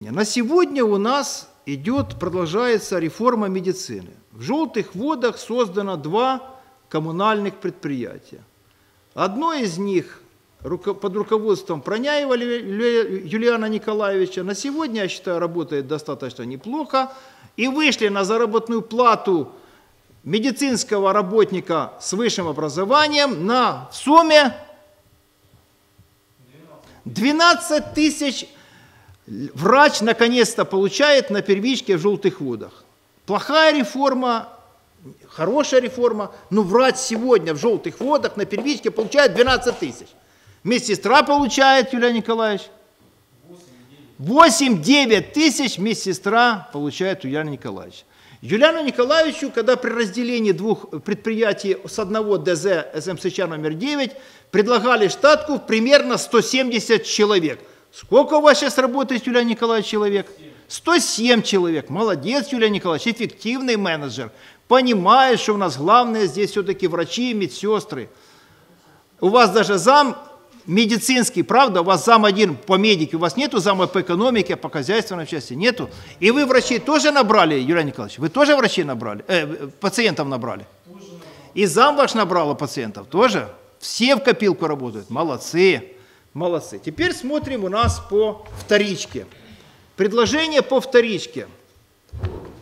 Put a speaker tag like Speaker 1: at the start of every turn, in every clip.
Speaker 1: На сегодня у нас идет, продолжается реформа медицины. В желтых водах создано два коммунальных предприятия. Одно из них под руководством Проняева Юлиана Николаевича на сегодня, я считаю, работает достаточно неплохо. И вышли на заработную плату медицинского работника с высшим образованием на в сумме 12 тысяч врач наконец-то получает на первичке в желтых водах. Плохая реформа, хорошая реформа, но врач сегодня в желтых водах на первичке получает 12 тысяч. Медсестра получает, Юлия Николаевич, 8-9 тысяч медсестра получает у Юлиана Николаевича. Юлиану Николаевичу, когда при разделении двух предприятий с одного ДЗ СМСЧ номер 9 предлагали штатку примерно 170 человек. Сколько у вас сейчас работает, Юлиан Николаевич, человек? 107 человек. Молодец, Юлиан Николаевич, эффективный менеджер. Понимает, что у нас главное здесь все-таки врачи и медсестры. У вас даже зам медицинский, правда, у вас зам один по медике, у вас нету зама по экономике, по хозяйственной части, нету. И вы врачей тоже набрали, Юрий Николаевич, вы тоже врачей набрали, э, пациентов набрали? И зам ваш набрала пациентов тоже? Все в копилку работают, молодцы, молодцы. Теперь смотрим у нас по вторичке. Предложение по вторичке.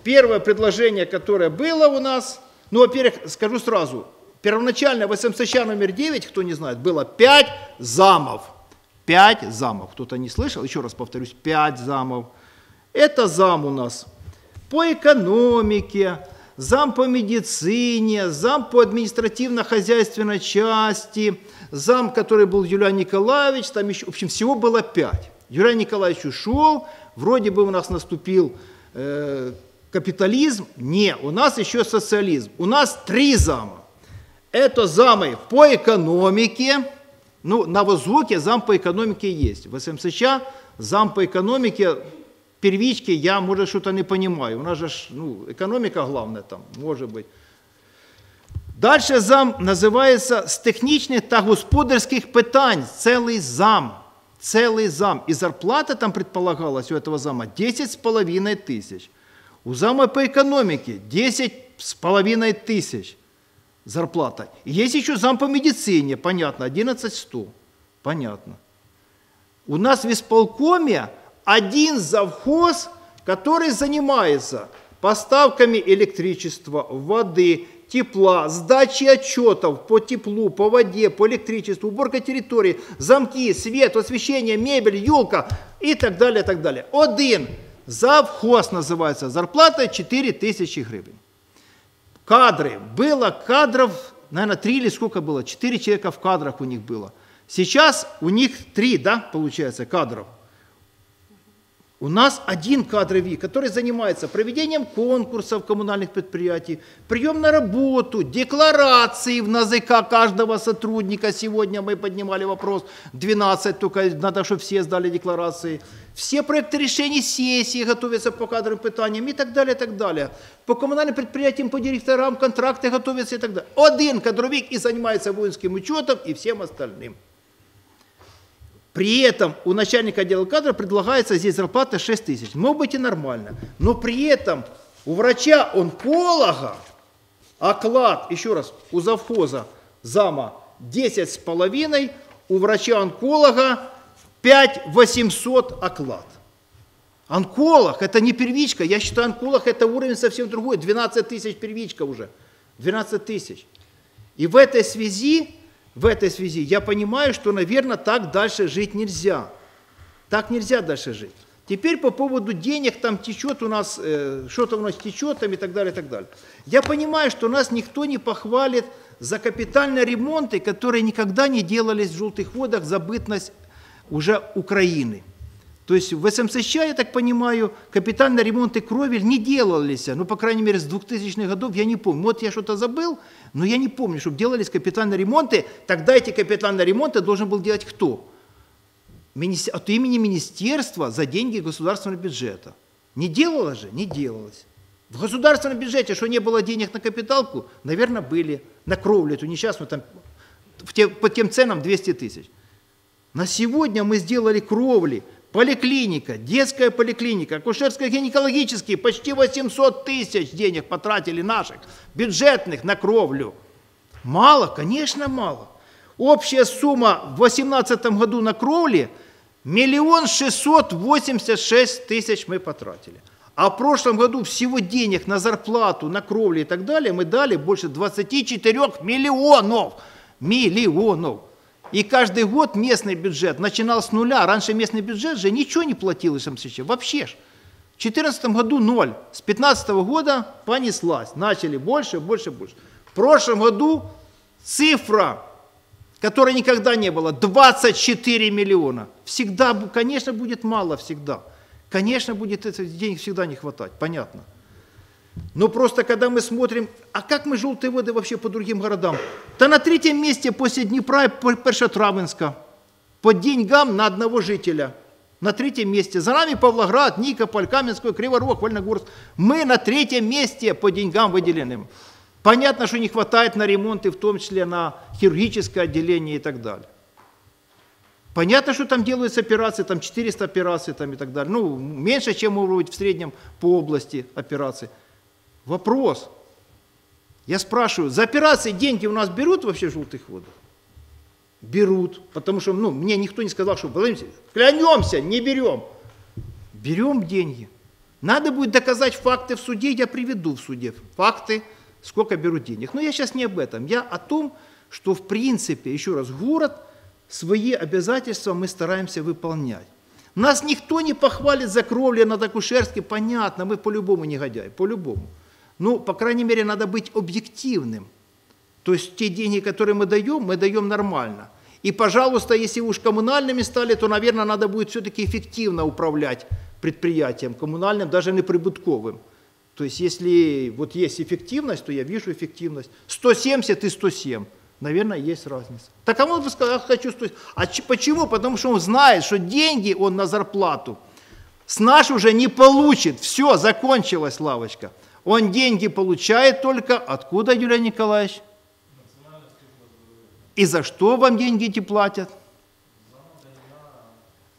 Speaker 1: Первое предложение, которое было у нас, ну, во-первых, скажу сразу, Первоначально в СМСЧ номер 9, кто не знает, было 5 замов. 5 замов. Кто-то не слышал? Еще раз повторюсь, 5 замов. Это зам у нас по экономике, зам по медицине, зам по административно-хозяйственной части, зам, который был Юлиан Николаевич, там еще, в общем, всего было пять. Юлиан Николаевич ушел, вроде бы у нас наступил э, капитализм, не, у нас еще социализм. У нас три зама. Это замы по экономике. Ну, на возвуке зам по экономике есть. В СМСЧ зам по экономике первички я, может, что-то не понимаю. У нас же ну, экономика главная там, может быть. Дальше зам називається з технічних та господарських питань. Целый зам. Целый зам. И зарплата там предполагалась у этого зама 10,5 тысяч. У зама по экономике 10,5 тысяч зарплата. Есть еще зам по медицине, понятно, 11 100, понятно. У нас в исполкоме один завхоз, который занимается поставками электричества, воды, тепла, сдачей отчетов по теплу, по воде, по электричеству, уборка территории, замки, свет, освещение, мебель, елка и так далее, так далее. Один завхоз называется, зарплата 4 тысячи гривен. Кадры. Было кадров, наверное, три или сколько было? Четыре человека в кадрах у них было. Сейчас у них три, да, получается, кадров. У нас один кадровик, который занимается проведением конкурсов коммунальных предприятий, прием на работу, декларации в НАЗК каждого сотрудника. Сегодня мы поднимали вопрос, 12, только надо, чтобы все сдали декларации. Все проекты решений сессии готовятся по кадровым питаниям и так далее, и так далее. По коммунальным предприятиям, по директорам контракты готовятся и так далее. Один кадровик и занимается воинским учетом и всем остальным. При этом у начальника отдела кадров предлагается здесь зарплата 6 тысяч. Может быть и нормально. Но при этом у врача-онколога оклад, еще раз, у завхоза зама 10 с половиной, у врача-онколога 5 800 оклад. Онколог – это не первичка. Я считаю, онколог – это уровень совсем другой. 12 тысяч первичка уже. 12 тысяч. И в этой связи в этой связи я понимаю, что, наверное, так дальше жить нельзя. Так нельзя дальше жить. Теперь по поводу денег, там течет у нас, э, что-то у нас течет там и так далее, и так далее. Я понимаю, что нас никто не похвалит за капитальные ремонты, которые никогда не делались в желтых водах за бытность уже Украины. То есть в СМСЧ, я так понимаю, капитальные ремонты кровель не делались, ну, по крайней мере, с 2000-х годов, я не помню. Вот я что-то забыл, но я не помню, чтобы делались капитальные ремонты. Тогда эти капитальные ремонты должен был делать кто? От имени министерства за деньги государственного бюджета. Не делалось же? Не делалось. В государственном бюджете, что не было денег на капиталку, наверное, были. На кровлю эту несчастную, там, в те, по тем ценам 200 тысяч. На сегодня мы сделали кровли поликлиника, детская поликлиника, акушерско-гинекологические, почти 800 тысяч денег потратили наших, бюджетных на кровлю. Мало? Конечно, мало. Общая сумма в 2018 году на кровле миллион шестьсот восемьдесят шесть тысяч мы потратили. А в прошлом году всего денег на зарплату, на кровли и так далее мы дали больше 24 миллионов. Миллионов. И каждый год местный бюджет начинал с нуля. Раньше местный бюджет же ничего не платил из МСЧ. Вообще ж. В 2014 году ноль. С 2015 года понеслась. Начали больше, больше, больше. В прошлом году цифра, которой никогда не было, 24 миллиона. Всегда, конечно, будет мало всегда. Конечно, будет этих денег всегда не хватать, понятно. Но просто когда мы смотрим, а как мы желтые воды вообще по другим городам? Да на третьем месте после Днепра и Першотравенска по деньгам на одного жителя. На третьем месте. За нами Павлоград, Никополь, Каменской, Криворог, Вольногорск. Мы на третьем месте по деньгам выделенным. Понятно, что не хватает на ремонт и в том числе на хирургическое отделение и так далее. Понятно, что там делаются операции, там 400 операций там и так далее. Ну, меньше, чем может быть в среднем по области операций. Вопрос. Я спрашиваю, за операции деньги у нас берут вообще в желтых водах? Берут, потому что ну, мне никто не сказал, что клянемся, не берем. Берем деньги. Надо будет доказать факты в суде, я приведу в суде факты, сколько берут денег. Но я сейчас не об этом, я о том, что в принципе, еще раз, город свои обязательства мы стараемся выполнять. Нас никто не похвалит за кровли над Акушерске, понятно, мы по-любому негодяи, по-любому. Ну, по крайней мере, надо быть объективным. То есть те деньги, которые мы даем, мы даем нормально. И, пожалуйста, если уж коммунальными стали, то, наверное, надо будет все-таки эффективно управлять предприятием коммунальным, даже не прибытковым. То есть если вот есть эффективность, то я вижу эффективность. 170 и 107. Наверное, есть разница. Так кому бы сказал, хочу 100. А почему? Потому что он знает, что деньги он на зарплату с наш уже не получит. Все, закончилась лавочка. Он деньги получает только откуда, Юрий Николаевич? И за что вам деньги эти платят?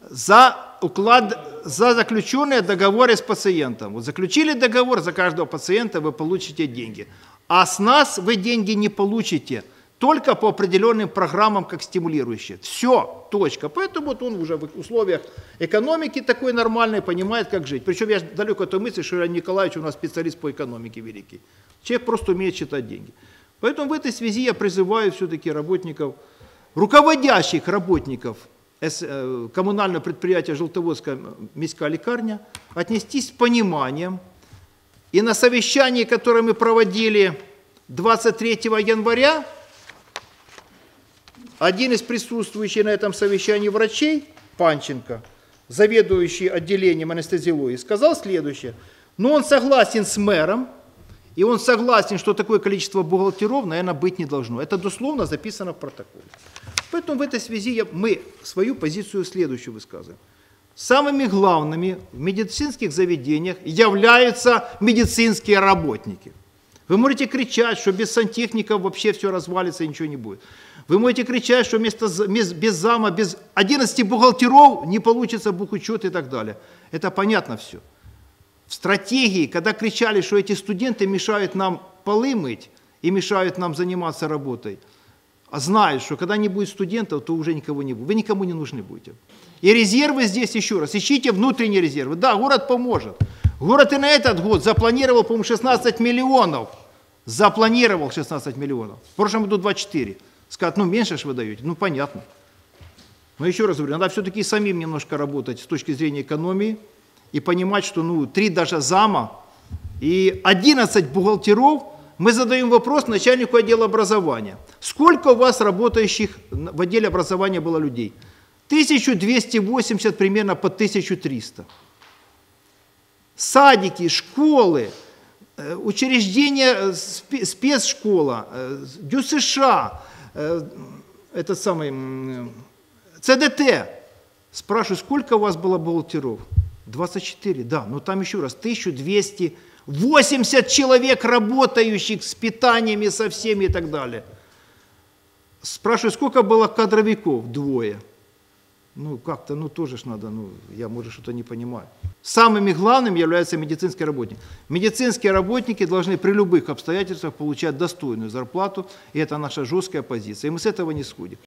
Speaker 1: За уклад, за заключенные договоры с пациентом. Вот заключили договор, за каждого пациента вы получите деньги. А с нас вы деньги не получите – только по определенным программам, как стимулирующие. Все, точка. Поэтому вот он уже в условиях экономики такой нормальной понимает, как жить. Причем я далеко от той мысли, что Иван Николаевич у нас специалист по экономике великий. Человек просто умеет считать деньги. Поэтому в этой связи я призываю все-таки работников, руководящих работников э, коммунального предприятия Желтоводская міська лекарня отнестись с пониманием. И на совещании, которое мы проводили 23 января, один из присутствующих на этом совещании врачей, Панченко, заведующий отделением анестезиологии, сказал следующее. Но «Ну, он согласен с мэром, и он согласен, что такое количество бухгалтеров, наверное, быть не должно. Это дословно записано в протоколе. Поэтому в этой связи я, мы свою позицию следующую высказываем. Самыми главными в медицинских заведениях являются медицинские работники. Вы можете кричать, что без сантехников вообще все развалится и ничего не будет. Вы можете кричать, что вместо, без зама, без 11 бухгалтеров не получится бухучет и так далее. Это понятно все. В стратегии, когда кричали, что эти студенты мешают нам полы мыть и мешают нам заниматься работой, а знают, что когда не будет студентов, то уже никого не будет. Вы никому не нужны будете. И резервы здесь еще раз. Ищите внутренние резервы. Да, город поможет. Город и на этот год запланировал, по-моему, 16 миллионов. Запланировал 16 миллионов. В прошлом году 24. Скажут, ну меньше же вы даете. Ну понятно. Но еще раз говорю, надо все-таки самим немножко работать с точки зрения экономии и понимать, что ну, три даже зама и 11 бухгалтеров, мы задаем вопрос начальнику отдела образования. Сколько у вас работающих в отделе образования было людей? 1280 примерно по 1300. Садики, школы, э, учреждения, э, спецшкола, ДЮСШ, Э, этот самый ЦДТ. Спрашиваю, сколько у вас было бухгалтеров? 24, да, но там еще раз, 1280 человек, работающих с питаниями, со всеми и так далее. Спрашиваю, сколько было кадровиков? Двое. Ну как-то, ну тоже ж надо, ну я, может, что-то не понимаю. Самыми главными являются медицинские работники. Медицинские работники должны при любых обстоятельствах получать достойную зарплату, и это наша жесткая позиция, и мы с этого не сходим.